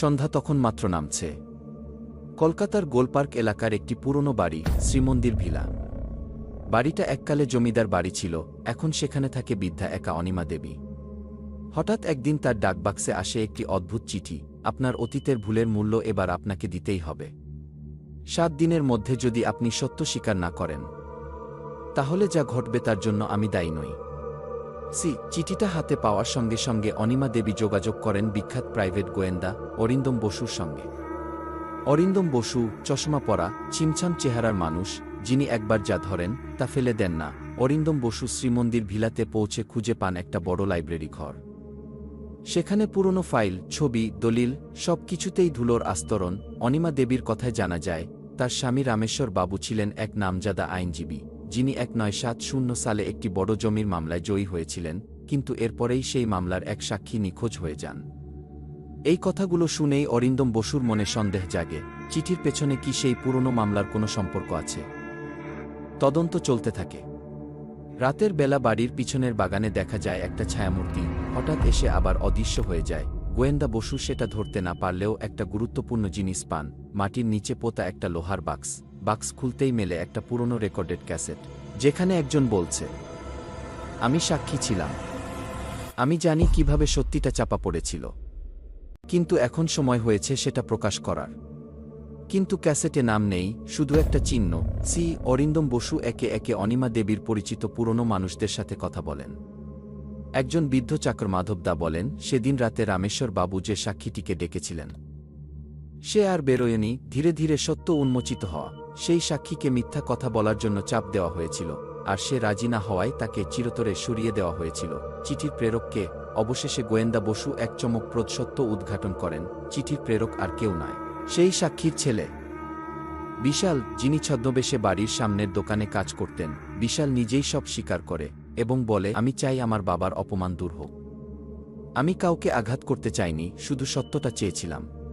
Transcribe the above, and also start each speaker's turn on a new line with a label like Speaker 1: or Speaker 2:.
Speaker 1: সন্ধ্যা তখন মাত্র নামছে। কলকাতার গোলপার্ক এলাকার একটি পুরনো বাড়ি, শ্রীমন্দির ভিলা। বাড়িটা এককালে জমিদার বাড়ি ছিল, এখন সেখানে থাকে বৃদ্ধা একা অনিমা দেবী। হঠাৎ একদিন তার ডাকবাক্সে আসে একটি অদ্ভুত চিঠি, আপনার অতীতের ভুলের মূল্য এবার আপনাকে দিতেই হবে। সাত দিনের মধ্যে যদি আপনি সত্য স্বীকার না করেন, তাহলে যা ঘটবে তার জন্য আমি দায়ী নই। সি, চিঠিটা হাতে পাওয়ার সঙ্গে সঙ্গে অনিমা দেবী যোগাযোগ করেন বিখ্যাত প্রাইভেট গোয়েন্দা অরিন্দম বসুর সঙ্গে। অরিন্দম বসু, চশমা পরা, ছিমছাম চেহারার মানুষ, যিনি একবার যা ধরেন, তা ফেলে দেন না। অরিন্দম বসু শ্রীমন্দির ভিলাতে পৌঁছে খুঁজে পান একটা বড় লাইব্রেরি ঘর। সেখানে পুরনো ফাইল, ছবি, দলিল, সব কিছুতেই ধুলোর আস্তরণ, অনিমা দেবীর কথায় জানা যায়, তার স্বামী রামেশ্বর বাবু ছিলেন এক নামজাদা আইনজীবী। যিনি এক নয় সাত শূন্য সালে একটি বড় জমির মামলায় জয়ী হয়েছিলেন, কিন্তু এরপরেই সেই মামলার এক সাক্ষী নিখোঁজ হয়ে যান। এই কথাগুলো শুনেই অরিন্দম বসুর মনে সন্দেহ জাগে, চিঠির পেছনে কি সেই পুরনো মামলার কোনো সম্পর্ক আছে? তদন্ত চলতে থাকে। রাতের বেলা বাড়ির পিছনের বাগানে দেখা যায় একটা ছায়ামূর্তি, হঠাৎ এসে আবার অদৃশ্য হয়ে যায়। গোয়েন্দা বসু সেটা ধরতে না পারলেও একটা গুরুত্বপূর্ণ জিনিস পান, মাটির নিচে পোতা একটা লোহার বাক্স বাক্স খুলতেই মেলে একটা পুরনো রেকর্ডেড ক্যাসেট, যেখানে একজন বলছে, আমি সাক্ষী ছিলাম। আমি জানি কীভাবে সত্যিটা চাপা পড়েছিল। কিন্তু এখন সময় হয়েছে সেটা প্রকাশ করার। কিন্তু ক্যাসেটে নাম নেই, শুধু একটা চিহ্ন। সি. অরিন্দম বসু একে একে অনিমা দেবীর পরিচিত পুরনো মানুষদের সাথে কথা বলেন। একজন বৃদ্ধ চাকর মাধবদা বলেন, সেদিন রাতে রামেশ্বর বাবু যে সাক্ষীটিকে ডেকেছিলেন, সে আর বেরোয়নি। ধীরে ধীরে সত্য উন্মোচিত হওয়া। সেই সাক্ষীকে মিথ্যা কথা বলার জন্য চাপ দেওয়া হয়েছিল, আর সে রাজি না হওয়ায় তাকে চিরতরে সরিয়ে দেওয়া হয়েছিল। চিঠির প্রেরককে, অবশেষে গোয়েন্দা বসু এক চমকপ্রদ সত্য উদ্ঘাটন করেন, চিঠির প্রেরক আর কেউ নয়। সেই সাক্ষীর ছেলে, বিশাল, যিনি ছদ্মবেশে বাড়ির সামনের দোকানে কাজ করতেন, বিশাল নিজেই সব স্বীকার করে। এবং বলে, আমি চাই আমার বাবার অপমান দূর হোক। আমি কাউকে আঘাত করতে চাইনি, শুধু সত্যটা চেয়েছিলাম।